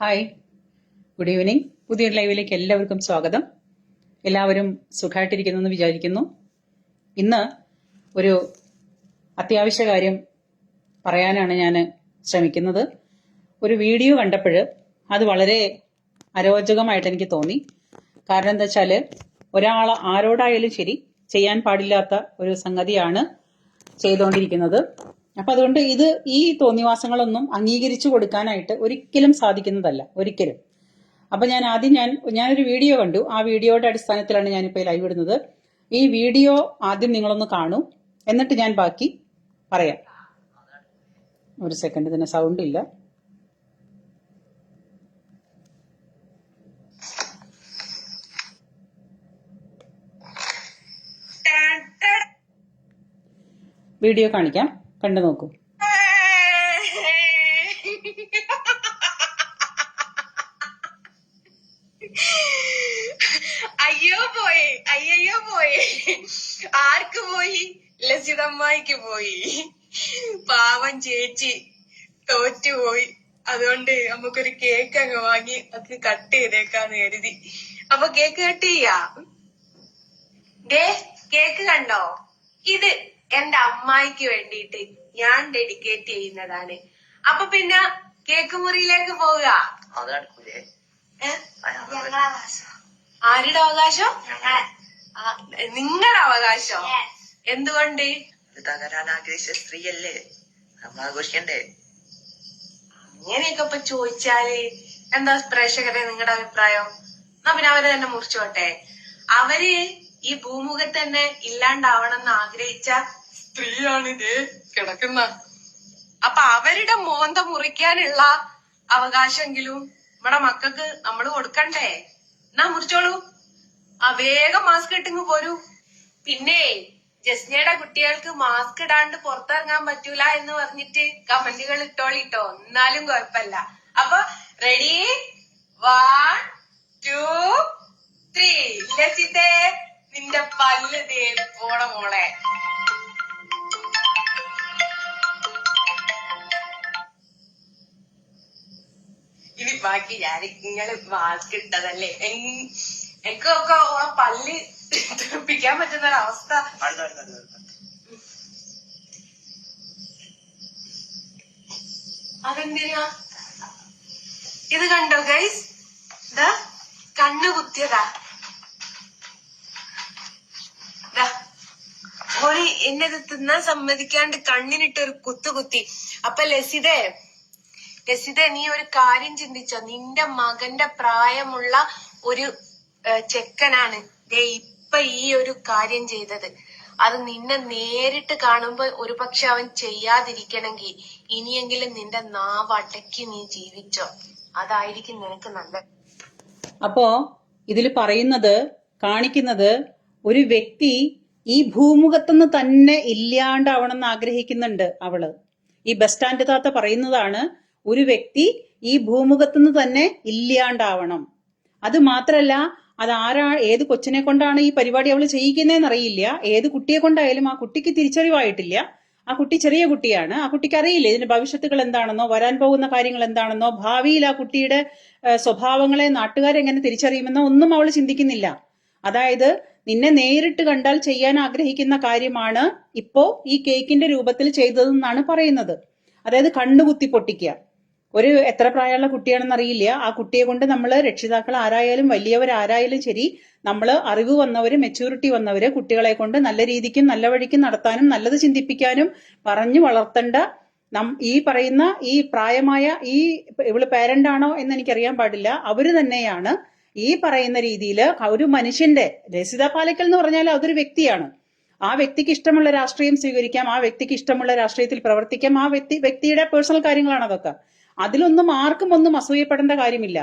Hi good evening പുതിയ ലൈവിലേക്ക് എല്ലാവർക്കും സ്വാഗതം. എല്ലാവരും സുഖമായിട്ടിരിക്കുന്നു എന്ന് വിചാരിക്കുന്നു. ഇന്ന് ഒരു അത്യാവശ്യ കാര്യം പറയാനാണ് ഞാൻ ശ്രമിക്കുന്നത്. ഒരു വീഡിയോ കണ്ടപ്പോൾ അത് വളരെ അരോചകമായിട്ട് എനിക്ക് തോന്നി. കാരണം എന്താ വെച്ചാൽ ഒരാൾ ആരോടായാലും ശരി ചെയ്യാൻ പാടില്ലാത്ത ഒരു സംഗതിയാണ് ചെയ്തുകൊണ്ടിരിക്കുന്നത് അപ്പൊ അതുകൊണ്ട് ഇത് ഈ തോന്നിവാസങ്ങളൊന്നും അംഗീകരിച്ചു കൊടുക്കാനായിട്ട് ഒരിക്കലും സാധിക്കുന്നതല്ല ഒരിക്കലും. അപ്പൊ ഞാൻ ആദ്യം ഞാൻ ഞാനൊരു വീഡിയോ കണ്ടു. ആ വീഡിയോയുടെ അടിസ്ഥാനത്തിലാണ് ഞാനിപ്പോൾ ലൈവ് ഇടുന്നത്. ഈ വീഡിയോ ആദ്യം നിങ്ങളൊന്ന് കാണൂ. എന്നിട്ട് ഞാൻ ബാക്കി പറയാം. ഒരു സെക്കൻഡ് തന്നെ സൗണ്ട് ഇല്ല. വീഡിയോ കാണിക്കാം. കണ്ടു നോക്കൂ. അയ്യോ പോയി അയ്യോ പോയി. ആർക്ക് പോയി? ലസിതമ്മായിക്ക് പോയി. പാവം ചേച്ചി തോറ്റുപോയി അതുകൊണ്ട് നമുക്കൊരു കേക്ക് അങ്ങ് വാങ്ങി അത് കട്ട് ചെയ്തേക്കാന്ന് കരുതി. അപ്പൊ കേക്ക് കട്ട് ചെയ്യാ. കേക്ക് കണ്ടോ? ഇത്. എന്റെ അമ്മായിക്ക് വേണ്ടിയിട്ട് ഞാൻ ഡെഡിക്കേറ്റ് ചെയ്യുന്നതാണ്. അപ്പൊ പിന്നെ കേക്ക് മുറിയിലേക്ക് പോവുക? ആരുടെ അവകാശം? നിങ്ങളുടെ അവകാശം? എന്തുകൊണ്ട്? തകരാൻ ആഗ്രഹിച്ച സ്ത്രീയല്ലേ? നമ്മൾ ആഘോഷിക്കണ്ടേ? അങ്ങനെയൊക്കെ ഇപ്പൊ ചോദിച്ചാൽ എന്താ പ്രേക്ഷകരെ നിങ്ങളുടെ അഭിപ്രായം? എന്നാ പിന്നെ അവരെ തന്നെ മുറിച്ചോട്ടെ. അവർ ഈ ഭൂമുഖത്ത് തന്നെ ഇല്ലാണ്ടാവണം എന്ന് ആഗ്രഹിച്ച സ്ത്രീയാണ് ഇതേ കിടക്കുന്ന. അപ്പൊ അവരുടെ മോന്ത മുറിക്കാനുള്ള അവകാശമെങ്കിലും നമ്മുടെ മക്കൾക്ക് നമ്മൾ കൊടുക്കണ്ടേ? എന്നാ മുറിച്ചോളൂ. ആ വേഗം മാസ്ക് ഇട്ടിങ് പോരൂ. പിന്നെ ജസ്നയുടെ കുട്ടികൾക്ക് മാസ്ക് ഇടാണ്ട് പുറത്തിറങ്ങാൻ പറ്റൂല എന്ന് പറഞ്ഞിട്ട് കമന്റുകൾ ഇട്ടോളിട്ടോ. എന്നാലും കുഴപ്പമില്ല. അപ്പൊ റെഡി വൺ ടു ത്രീ ലസിതേ നിന്റെ പല്ല് ദേ പോണ മോളെ. ബാക്കി ഞാൻ നിങ്ങൾ മാസ്ക് ഇട്ടതല്ലേ എനിക്കൊക്കെ ഓളെ പല്ല് തെറിപ്പിക്കാൻ പറ്റുന്ന ഒരവസ്ഥ. അതെന്തിനാ? ഇത് കണ്ടോ ഗൈസ് ദ കണ്ണു കുത്തിയതാ. എന്നെ തിന്നാൻ സമ്മതിക്കാണ്ട് കണ്ണിനിട്ട് ഒരു കുത്തു കുത്തി. അപ്പൊ ലസിതേ ലസിത നീ ഒരു കാര്യം ചിന്തിച്ചോ? നിന്റെ മകന്റെ പ്രായമുള്ള ഒരു ചെക്കനാണ് ദേ ഇപ്പൊ ഈ ഒരു കാര്യം ചെയ്തത്. അത് നിന്നെ നേരിട്ട് കാണുമ്പോ ഒരു പക്ഷെ അവൻ ചെയ്യാതിരിക്കണമെങ്കിൽ ഇനിയെങ്കിലും നിന്റെ നാവ് അടക്കി നീ ജീവിച്ചോ? അതായിരിക്കും നിനക്ക് നല്ലത്. അപ്പോ ഇതിൽ പറയുന്നത് കാണിക്കുന്നത് ഒരു വ്യക്തി ഈ ഭൂമുഖത്തുനിന്ന് തന്നെ ഇല്ലാണ്ടാവണം എന്ന് ആഗ്രഹിക്കുന്നുണ്ട് അവൾ. ഈ ബസ് സ്റ്റാൻഡ് താത്ത പറയുന്നതാണ് ഒരു വ്യക്തി ഈ ഭൂമുഖത്തുനിന്ന് തന്നെ ഇല്ലാണ്ടാവണം. അത് മാത്രല്ല അത് ആരാ ഏത് കൊച്ചിനെ കൊണ്ടാണ് ഈ പരിപാടി അവൾ ചെയ്യിക്കുന്നതെന്ന് അറിയില്ല ഏത് കുട്ടിയെ കൊണ്ടായാലും ആ കുട്ടിക്ക് തിരിച്ചറിവായിട്ടില്ല. ആ കുട്ടി ചെറിയ കുട്ടിയാണ്. ആ കുട്ടിക്ക് അറിയില്ല ഇതിന്റെ ഭവിഷ്യത്തുകൾ എന്താണെന്നോ വരാൻ പോകുന്ന കാര്യങ്ങൾ എന്താണെന്നോ ഭാവിയിൽ ആ കുട്ടിയുടെ സ്വഭാവങ്ങളെ നാട്ടുകാരെങ്ങനെ തിരിച്ചറിയുമെന്നോ ഒന്നും അവൾ ചിന്തിക്കുന്നില്ല. അതായത് നിന്നെ നേരിട്ട് കണ്ടാൽ ചെയ്യാൻ ആഗ്രഹിക്കുന്ന കാര്യമാണ് ഇപ്പോ ഈ കേക്കിന്റെ രൂപത്തിൽ ചെയ്തതെന്നാണ് പറയുന്നത്. അതായത് കണ്ണുകുത്തി പൊട്ടിക്കുക. ഒരു എത്ര പ്രായമുള്ള കുട്ടിയാണെന്ന് അറിയില്ല. ആ കുട്ടിയെ കൊണ്ട് നമ്മൾ രക്ഷിതാക്കൾ ആരായാലും വലിയവർ ആരായാലും ശരി നമ്മൾ അറിവ് വന്നവര് മെച്യൂരിറ്റി വന്നവര് കുട്ടികളെ കൊണ്ട് നല്ല രീതിക്കും നല്ല വഴിക്കും നടത്താനും നല്ലത് ചിന്തിപ്പിക്കാനും പറഞ്ഞു വളർത്തേണ്ട നം ഈ പറയുന്ന ഈ പ്രായമായ ഈ ഇവൾ പേരന്റ് ആണോ എന്ന് എനിക്കറിയാൻ പാടില്ല. അവർ തന്നെയാണ് ഈ പറയുന്ന രീതിയിൽ ഒരു മനുഷ്യന്റെ രസിത പാലക്കൽ എന്ന് പറഞ്ഞാൽ അതൊരു വ്യക്തിയാണ്. ആ വ്യക്തിക്ക് ഇഷ്ടമുള്ള രാഷ്ട്രീയം സ്വീകരിക്കാം ആ വ്യക്തിക്ക് ഇഷ്ടമുള്ള രാഷ്ട്രീയത്തിൽ പ്രവർത്തിക്കാം ആ വ്യക്തി വ്യക്തിയുടെ പേഴ്സണൽ കാര്യങ്ങളാണ് അതൊക്കെ. അതിലൊന്നും ആർക്കും ഒന്നും അസൂയപ്പെടേണ്ട കാര്യമില്ല.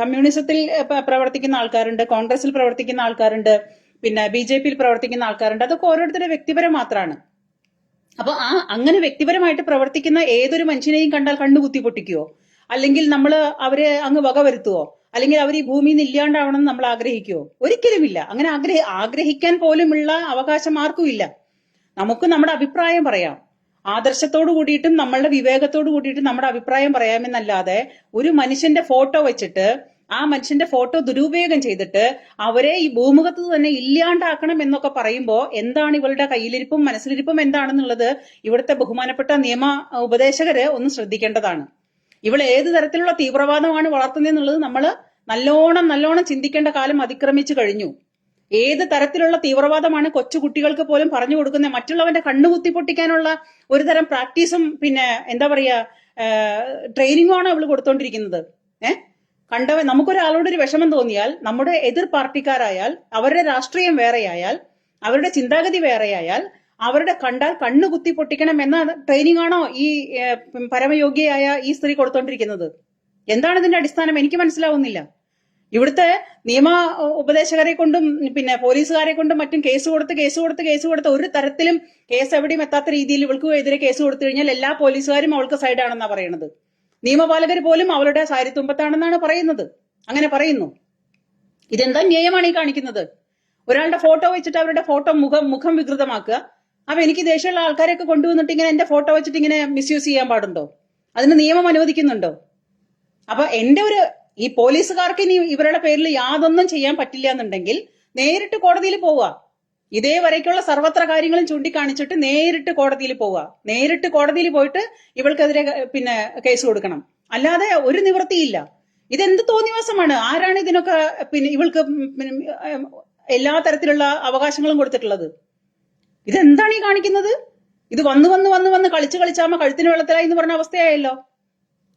കമ്മ്യൂണിസത്തിൽ പ്രവർത്തിക്കുന്ന ആൾക്കാരുണ്ട് കോൺഗ്രസിൽ പ്രവർത്തിക്കുന്ന ആൾക്കാരുണ്ട് പിന്നെ ബി ജെ പിയിൽ പ്രവർത്തിക്കുന്ന ആൾക്കാരുണ്ട്. അതൊക്കെ ഓരോരുത്തരുടെ വ്യക്തിപരം മാത്രമാണ് അപ്പൊ ആ അങ്ങനെ വ്യക്തിപരമായിട്ട് പ്രവർത്തിക്കുന്ന ഏതൊരു മനുഷ്യനെയും കണ്ടാൽ കണ്ണു കുത്തി പൊട്ടിക്കുവോ? അല്ലെങ്കിൽ നമ്മൾ അവരെ അങ്ങ് വക വരുത്തുവോ? അല്ലെങ്കിൽ അവർ ഈ ഭൂമിയിൽ നിന്ന് ഇല്ലാണ്ടാവണം നമ്മൾ ആഗ്രഹിക്കുവോ? ഒരിക്കലുമില്ല. അങ്ങനെ ആഗ്രഹി ആഗ്രഹിക്കാൻ പോലുമുള്ള അവകാശം ആർക്കും ഇല്ല. നമുക്ക് നമ്മുടെ അഭിപ്രായം പറയാം. ആദർശത്തോട് കൂടിയിട്ടും നമ്മളുടെ വിവേകത്തോട് കൂടിയിട്ടും നമ്മുടെ അഭിപ്രായം പറയാമെന്നല്ലാതെ ഒരു മനുഷ്യന്റെ ഫോട്ടോ വെച്ചിട്ട് ആ മനുഷ്യന്റെ ഫോട്ടോ ദുരുപയോഗം ചെയ്തിട്ട് അവരെ ഈ ഭൂമുഖത്ത് തന്നെ ഇല്ലാണ്ടാക്കണം എന്നൊക്കെ പറയുമ്പോൾ എന്താണ് ഇവളുടെ കയ്യിലിരിപ്പും മനസ്സിലിരിപ്പും എന്താണെന്നുള്ളത് ഇവിടുത്തെ ബഹുമാനപ്പെട്ട നിയമ ഉപദേശകര് ഒന്ന് ശ്രദ്ധിക്കേണ്ടതാണ്. ഇവൾ ഏത് തരത്തിലുള്ള തീവ്രവാദമാണ് വളർത്തുന്നത് എന്നുള്ളത് നമ്മൾ നല്ലോണം നല്ലോണം ചിന്തിക്കേണ്ട കാലം അതിക്രമിച്ചു കഴിഞ്ഞു. ഏത് തരത്തിലുള്ള തീവ്രവാദമാണ് കൊച്ചു കുട്ടികൾക്ക് പോലും പറഞ്ഞു കൊടുക്കുന്നത്? മറ്റുള്ളവന്റെ കണ്ണു കുത്തി പൊട്ടിക്കാനുള്ള ഒരു തരം പ്രാക്ടീസും പിന്നെ എന്താ പറയാ ട്രെയിനിങ്ങുമാണ് അവൾ കൊടുത്തോണ്ടിരിക്കുന്നത്. ഏഹ്? കണ്ടവ നമുക്കൊരാളോട് ഒരു വിഷമം തോന്നിയാൽ നമ്മുടെ എതിർ പാർട്ടിക്കാരായാൽ അവരുടെ രാഷ്ട്രീയം വേറെയായാൽ അവരുടെ ചിന്താഗതി വേറെയായാൽ അവരുടെ കണ്ടാൽ കണ്ണു കുത്തി പൊട്ടിക്കണം എന്ന ട്രെയിനിങ് ആണോ ഈ പരമയോഗ്യയായ ഈ സ്ത്രീ കൊടുത്തോണ്ടിരിക്കുന്നത്? എന്താണ് ഇതിന്റെ അടിസ്ഥാനം? എനിക്ക് മനസ്സിലാവുന്നില്ല. ഇവിടുത്തെ നിയമ ഉപദേശകരെ കൊണ്ടും പിന്നെ പോലീസുകാരെ കൊണ്ടും മറ്റും കേസ് കൊടുത്ത് കേസ് കൊടുത്ത് കേസ് കൊടുത്ത് ഒരു തരത്തിലും കേസ് എവിടെയും എത്താത്ത രീതിയിൽ ഇവൾക്ക് എതിരെ കേസ് കൊടുത്തു കഴിഞ്ഞാൽ എല്ലാ പോലീസുകാരും അവൾക്ക് സൈഡാണെന്നാണ് പറയുന്നത് നിയമപാലകർ പോലും അവളുടെ സാരിത്തുമ്പത്താണെന്നാണ് പറയുന്നത്. അങ്ങനെ പറയുന്നു. ഇതെന്താ ന്യായമാണ് ഈ കാണിക്കുന്നത്? ഒരാളുടെ ഫോട്ടോ വെച്ചിട്ട് അവരുടെ ഫോട്ടോ മുഖം മുഖം വികൃതമാക്കുക. അപ്പൊ എനിക്ക് ദേഷ്യമുള്ള ആൾക്കാരെയൊക്കെ കൊണ്ടുവന്നിട്ട് ഇങ്ങനെ എന്റെ ഫോട്ടോ വെച്ചിട്ട് ഇങ്ങനെ മിസ്യൂസ് ചെയ്യാൻ പാടുണ്ടോ? അതിന് നിയമം അനുവദിക്കുന്നുണ്ടോ? അപ്പൊ എന്റെ ഒരു ഈ പോലീസുകാർക്ക് ഇനി ഇവരുടെ പേരിൽ യാതൊന്നും ചെയ്യാൻ പറ്റില്ല എന്നുണ്ടെങ്കിൽ നേരിട്ട് കോടതിയിൽ പോവുക. ഇതേ വരയ്ക്കുള്ള സർവത്ര കാര്യങ്ങളും ചൂണ്ടിക്കാണിച്ചിട്ട് നേരിട്ട് കോടതിയിൽ പോവുക. നേരിട്ട് കോടതിയിൽ പോയിട്ട് ഇവൾക്കെതിരെ പിന്നെ കേസ് കൊടുക്കണം. അല്ലാതെ ഒരു നിവൃത്തിയില്ല. ഇതെന്ത് തോന്നിവാസമാണ്? ആരാണ് ഇതിനൊക്കെ പിന്നെ ഇവൾക്ക് എല്ലാ തരത്തിലുള്ള അവകാശങ്ങളും കൊടുത്തിട്ടുള്ളത്? ഇതെന്താണ് ഈ കാണിക്കുന്നത്? ഇത് വന്ന് വന്ന് വന്ന് വന്ന് കളിച്ച് കളിച്ചാമ കഴുത്തിന് വെള്ളത്തിലായി എന്ന് പറഞ്ഞ അവസ്ഥയായല്ലോ.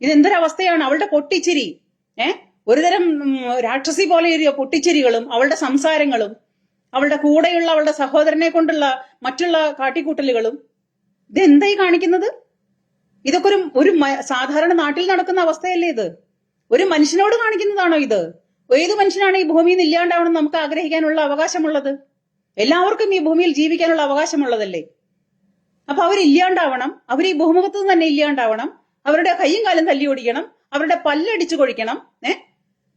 ഇതെന്തൊരവസ്ഥയാണ്? അവളുടെ പൊട്ടിച്ചിരി. ഏ? ഒരുതരം രാക്ഷസി പോലെ ഒരു പൊട്ടിച്ചിരികളും അവളുടെ സംസാരങ്ങളും അവളുടെ കൂടെയുള്ള അവളുടെ സഹോദരനെ കൊണ്ടുള്ള മറ്റുള്ള കാട്ടിക്കൂട്ടലുകളും ഇതെന്തായി കാണിക്കുന്നത്? ഇതൊക്കെ ഒരു ഒരു സാധാരണ നാട്ടിൽ നടക്കുന്ന അവസ്ഥയല്ലേ ഇത്? ഒരു മനുഷ്യനോട് കാണിക്കുന്നതാണോ ഇത്? ഏത് മനുഷ്യനാണ് ഈ ഭൂമിയിൽ നിന്ന് ഇല്ലാണ്ടാവണം നമുക്ക് ആഗ്രഹിക്കാനുള്ള അവകാശമുള്ളത്? എല്ലാവർക്കും ഈ ഭൂമിയിൽ ജീവിക്കാനുള്ള അവകാശമുള്ളതല്ലേ? അപ്പൊ അവരില്ലാണ്ടാവണം അവർ ഈ ഭൂമുഖത്ത് തന്നെ ഇല്ലാണ്ടാവണം അവരുടെ കൈയും കാലും തല്ലി ഓടിക്കണം അവരുടെ പല്ലടിച്ചു കൊഴിക്കണം ഏ?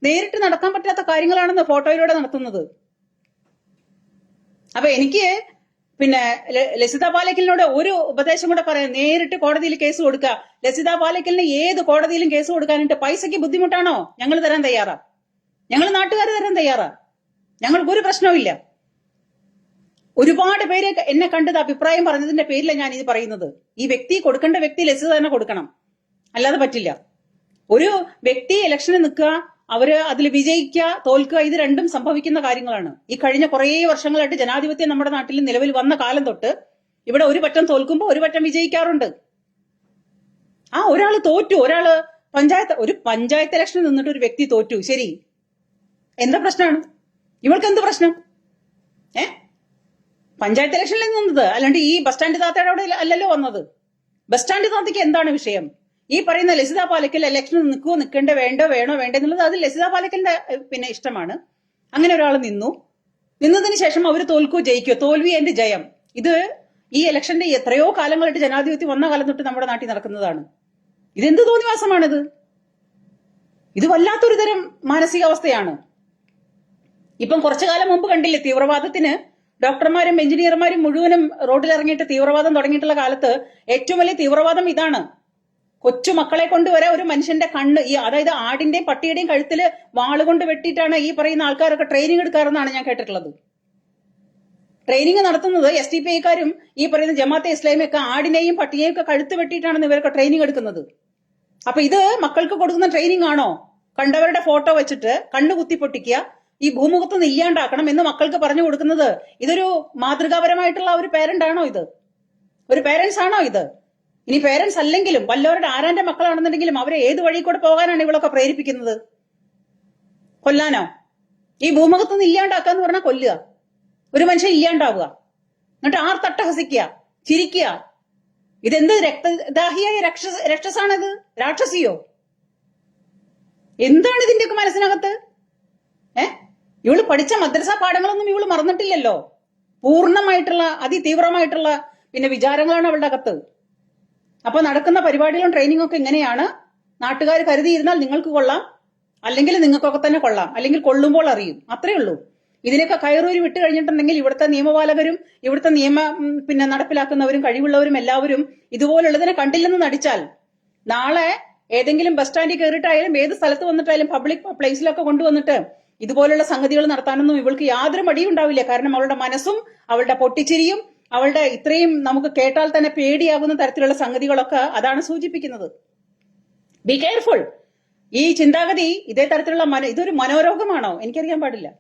നേരിട്ട് നടക്കാൻ പറ്റാത്ത കാര്യങ്ങളാണെന്ന് ഫോട്ടോയിലൂടെ നടത്തുന്നത്. അപ്പൊ എനിക്ക് പിന്നെ ലസിത പാലക്കലിനോട് ഒരു ഉപദേശം കൂടെ പറയാം. നേരിട്ട് കോടതിയിൽ കേസ് കൊടുക്കുക. ലസിത പാലക്കലിന് ഏത് കോടതിയിലും കേസ് കൊടുക്കാനായിട്ട് പൈസയ്ക്ക് ബുദ്ധിമുട്ടാണോ? ഞങ്ങൾ തരാൻ തയ്യാറാ. ഞങ്ങൾ നാട്ടുകാർ തരാൻ തയ്യാറാ. ഞങ്ങൾക്ക് ഒരു പ്രശ്നവുമില്ല ഒരുപാട് പേര് എന്നെ കണ്ടത് അഭിപ്രായം പറഞ്ഞതിന്റെ പേരിലാണ് ഞാൻ ഇത് പറയുന്നത്. ഈ വ്യക്തി കൊടുക്കേണ്ട വ്യക്തി ലസിത തന്നെ കൊടുക്കണം. അല്ലാതെ പറ്റില്ല. ഒരു വ്യക്തി ഇലക്ഷന് നിൽക്കുക അവർ അതിൽ വിജയിക്കുക തോൽക്കുക ഇത് രണ്ടും സംഭവിക്കുന്ന കാര്യങ്ങളാണ്. ഈ കഴിഞ്ഞ കുറേ വർഷങ്ങളായിട്ട് ജനാധിപത്യം നമ്മുടെ നാട്ടിൽ നിലവിൽ വന്ന കാലം തൊട്ട് ഇവിടെ ഒരു പറ്റം തോൽക്കുമ്പോൾ ഒരു പറ്റം വിജയിക്കാറുണ്ട്. ആ ഒരാൾ തോറ്റു ഒരാൾ പഞ്ചായത്ത് ഒരു പഞ്ചായത്ത് ഇലക്ഷനിൽ നിന്നിട്ട് ഒരു വ്യക്തി തോറ്റു ശരി. എന്താ പ്രശ്നമാണ് ഇവൾക്ക് എന്ത് പ്രശ്നം? ഏ? പഞ്ചായത്ത് ഇലക്ഷനിൽ നിന്നത് അല്ലാണ്ട് ഈ ബസ് സ്റ്റാൻഡ് താത്തയുടെ അവിടെ അല്ലല്ലോ വന്നത്. ബസ് സ്റ്റാൻഡ് താത്തയ്ക്ക് എന്താണ് വിഷയം? ഈ പറയുന്ന ലസിത പാലക്കൽ ഇലക്ഷന് നിൽക്കുവോ നിൽക്കേണ്ട വേണ്ടോ വേണോ വേണ്ട എന്നുള്ളത് അത് ലസിത പാലക്കലിന്റെ പിന്നെ ഇഷ്ടമാണ്. അങ്ങനെ ഒരാൾ നിന്നു. നിന്നതിന് ശേഷം അവർ തോൽക്കോ ജയിക്കോ? തോൽവി എന്റെ ജയം. ഇത് ഈ ഇലക്ഷന്റെ എത്രയോ കാലങ്ങളായിട്ട് ജനാധിപത്യം വന്ന കാലം തൊട്ട് നമ്മുടെ നാട്ടിൽ നടക്കുന്നതാണ്. ഇതെന്ത് തോന്നിവാസമാണിത്? ഇത് വല്ലാത്തൊരു തരം മാനസികാവസ്ഥയാണ്. ഇപ്പം കുറച്ചു കാലം മുമ്പ് കണ്ടില്ലേ തീവ്രവാദത്തിന് ഡോക്ടർമാരും എഞ്ചിനീയർമാരും മുഴുവനും റോഡിലിറങ്ങിയിട്ട് തീവ്രവാദം തുടങ്ങിയിട്ടുള്ള കാലത്ത് ഏറ്റവും വലിയ തീവ്രവാദം ഇതാണ്. കൊച്ചു കൊണ്ടുവരെ കൊണ്ട് വരാ ഒരു മനുഷ്യന്റെ കണ്ണ് ഈ അതായത് ആടിന്റെയും പട്ടിയുടെയും കഴുത്തിൽ വാളുകൊണ്ട് വെട്ടിയിട്ടാണ് ഈ പറയുന്ന ആൾക്കാരൊക്കെ ട്രെയിനിങ് എടുക്കാറെന്നാണ് ഞാൻ കേട്ടിട്ടുള്ളത്. ട്രെയിനിങ് നടത്തുന്നത് എസ് ടി പി ഐക്കാരും ഈ പറയുന്ന ജമാഅത്തെ ഇസ്ലാമി ഒക്കെ ആടിനെയും പട്ടിയെയും ഒക്കെ കഴുത്ത് വെട്ടിയിട്ടാണ് ഇവരൊക്കെ ട്രെയിനിങ് എടുക്കുന്നത്. അപ്പൊ ഇത് മക്കൾക്ക് കൊടുക്കുന്ന ട്രെയിനിങ് ആണോ? കണ്ടവരുടെ ഫോട്ടോ വെച്ചിട്ട് കണ്ണു കുത്തി പൊട്ടിക്കുക ഈ ഭൂമുഖത്ത് നിന്ന് ഇല്ലാണ്ടാക്കണം എന്ന് മക്കൾക്ക് പറഞ്ഞു കൊടുക്കുന്നത് ഇതൊരു മാതൃകാപരമായിട്ടുള്ള ഒരു പേരന്റ് ആണോ ഇത്? ഒരു പേരൻസ് ആണോ ഇത്? ഇനി പേരൻസ് അല്ലെങ്കിലും വല്ലവരുടെ ആരാന്റെ മക്കളാണെന്നുണ്ടെങ്കിലും അവരെ ഏത് വഴി കൂടെ പോകാനാണ് ഇവളൊക്കെ പ്രേരിപ്പിക്കുന്നത്? കൊല്ലാനോ? ഈ ഭൂമുഖത്ത് നിന്ന് ഇല്ലാണ്ടാക്കുക എന്ന് പറഞ്ഞാൽ കൊല്ലുക. ഒരു മനുഷ്യൻ ഇല്ലാണ്ടാവുക. എന്നിട്ട് ആർ തട്ടഹസിക്കുക ചിരിക്കുക. ഇതെന്ത് രക്തദാഹിയായ രക്ഷസ രക്ഷസാണിത്? രാക്ഷസിയോ? എന്താണ് ഇതിന്റെയൊക്കെ മനസ്സിനകത്ത്? ഏ? ഇവൾ പഠിച്ച മദ്രസ പാഠങ്ങളൊന്നും ഇവൾ മറന്നിട്ടില്ലല്ലോ. പൂർണമായിട്ടുള്ള അതിതീവ്രമായിട്ടുള്ള പിന്നെ വിചാരങ്ങളാണ് അവളുടെ അകത്ത്. അപ്പൊ നടക്കുന്ന പരിപാടികളും ട്രെയിനിങ്ങും ഒക്കെ എങ്ങനെയാണ് നാട്ടുകാർ കരുതിയിരുന്നാൽ നിങ്ങൾക്ക് കൊള്ളാം. അല്ലെങ്കിൽ നിങ്ങൾക്കൊക്കെ തന്നെ കൊള്ളാം. അല്ലെങ്കിൽ കൊള്ളുമ്പോൾ അറിയും. അത്രേ ഉള്ളൂ. ഇതിനൊക്കെ കയറൂരി വിട്ട് കഴിഞ്ഞിട്ടുണ്ടെങ്കിൽ ഇവിടുത്തെ നിയമപാലകരും ഇവിടുത്തെ നിയമ പിന്നെ നടപ്പിലാക്കുന്നവരും കഴിവുള്ളവരും എല്ലാവരും ഇതുപോലുള്ളതിനെ കണ്ടില്ലെന്ന് നടിച്ചാൽ നാളെ ഏതെങ്കിലും ബസ് സ്റ്റാൻഡിൽ കയറിയിട്ടായാലും ഏത് സ്ഥലത്ത് വന്നിട്ടായാലും പബ്ലിക് പ്ലേസിലൊക്കെ കൊണ്ടുവന്നിട്ട് ഇതുപോലുള്ള സംഗതികൾ നടത്താനൊന്നും ഇവൾക്ക് യാതൊരു മടിയും ഉണ്ടാവില്ല. കാരണം അവളുടെ മനസ്സും അവളുടെ പൊട്ടിച്ചിരിയും അവളുടെ ഇത്രയും നമുക്ക് കേട്ടാൽ തന്നെ പേടിയാകുന്ന തരത്തിലുള്ള സംഗതികളൊക്കെ അതാണ് സൂചിപ്പിക്കുന്നത്. ബി കെയർഫുൾ ഈ ചിന്താഗതി ഇതേ തരത്തിലുള്ള മന ഇതൊരു മനോരോഗമാണോ? എനിക്കറിയാൻ പാടില്ല.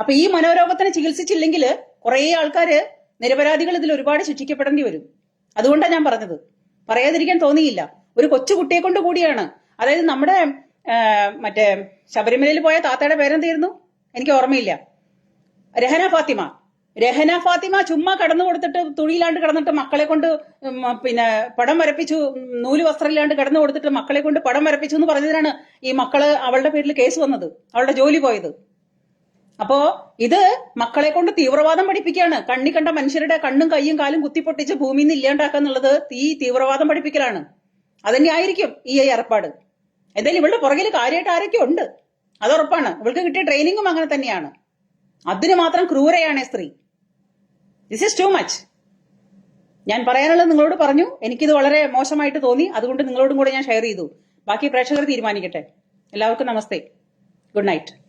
അപ്പൊ ഈ മനോരോഗത്തിനെ ചികിത്സിച്ചില്ലെങ്കിൽ കുറെ ആൾക്കാര് നിരപരാധികൾ ഇതിൽ ഒരുപാട് ശിക്ഷിക്കപ്പെടേണ്ടി വരും. അതുകൊണ്ടാണ് ഞാൻ പറഞ്ഞത്. പറയാതിരിക്കാൻ തോന്നിയില്ല. ഒരു കൊച്ചുകുട്ടിയെ കൊണ്ട് കൂടിയാണ്. അതായത് നമ്മുടെ മറ്റേ ശബരിമലയിൽ പോയ താത്തയുടെ പേരെന്തായിരുന്നു? എനിക്ക് ഓർമ്മയില്ല. രഹന ഫാത്തിമ. രഹന ഫാത്തിമ ചുമ്മാ കടന്നു കൊടുത്തിട്ട് തുണിയിലാണ്ട് കിടന്നിട്ട് മക്കളെ കൊണ്ട് പിന്നെ പടം വരപ്പിച്ചു നൂൽ വസ്ത്രമില്ലാണ്ട് കിടന്നു കൊടുത്തിട്ട് മക്കളെ കൊണ്ട് പടം വരപ്പിച്ചു എന്ന് പറഞ്ഞതിനാണ് ഈ മക്കൾ അവളുടെ പേരിൽ കേസ് വന്നത് അവളുടെ ജോലി പോയത്. അപ്പോ ഇത് മക്കളെ കൊണ്ട് തീവ്രവാദം പഠിപ്പിക്കുകയാണ്. കണ്ണി കണ്ട മനുഷ്യരുടെ കണ്ണും കൈയും കാലും കുത്തിപ്പൊട്ടിച്ച് ഭൂമിയിൽ നിന്ന് ഇല്ലാണ്ടാക്കുക എന്നുള്ളത് ഈ തീവ്രവാദം പഠിപ്പിക്കലാണ്. അതന്നെ ആയിരിക്കും ഈ ഏർപ്പാട്. എന്തായാലും ഇവളുടെ പുറകിൽ കാര്യമായിട്ട് ആരൊക്കെ ഉണ്ട്? അതുറപ്പാണ് ഇവൾക്ക് കിട്ടിയ ട്രെയിനിങ്ങും അങ്ങനെ തന്നെയാണ്. അതിന് മാത്രം ക്രൂരയാണ് സ്ത്രീ. ദിസ് ഇസ് ടു മച്ച് ഞാൻ പറയാനുള്ളത് നിങ്ങളോട് പറഞ്ഞു. എനിക്കിത് വളരെ മോശമായിട്ട് തോന്നി. അതുകൊണ്ട് നിങ്ങളോടും കൂടെ ഞാൻ ഷെയർ ചെയ്തു. ബാക്കി പ്രേക്ഷകർ തീരുമാനിക്കട്ടെ. എല്ലാവർക്കും നമസ്തേ. Good night